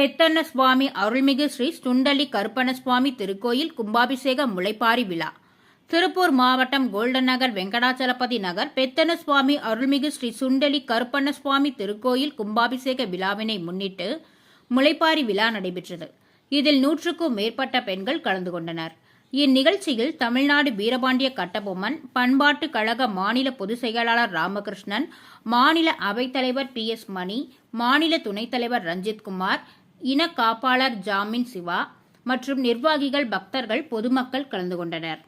பெத்தண்ண சுவாமி அருள்மிகு ஸ்ரீ சுண்டலி கருப்பண்ண சுவாமி திருக்கோயில் கும்பாபிஷேக முளைப்பாரி விழா. திருப்பூர் மாவட்டம் கோல்டன் நகர் வெங்கடாச்சலபதி நகர் பெத்தன சுவாமி அருள்மிகு ஸ்ரீ சுண்டலி கருப்பண்ண சுவாமி திருக்கோயில் கும்பாபிஷேக விழாவினை முன்னிட்டு முளைப்பாரி விழா நடைபெற்றது. இதில் நூற்றுக்கும் மேற்பட்ட பெண்கள் கலந்து கொண்டனர். இந்நிகழ்ச்சியில் தமிழ்நாடு வீரபாண்டிய கட்டபொம்மன் பண்பாட்டு கழக மாநில பொதுச் செயலாளர் ராமகிருஷ்ணன் மாநில அவைத்தலைவர் பி எஸ் மணி மாநில துணைத் தலைவர் ரஞ்சித்குமார் இன காப்பாளர் ஜாமின் சிவா மற்றும் நிர்வாகிகள் பக்தர்கள் பொதுமக்கள் கலந்து கொண்டனர்.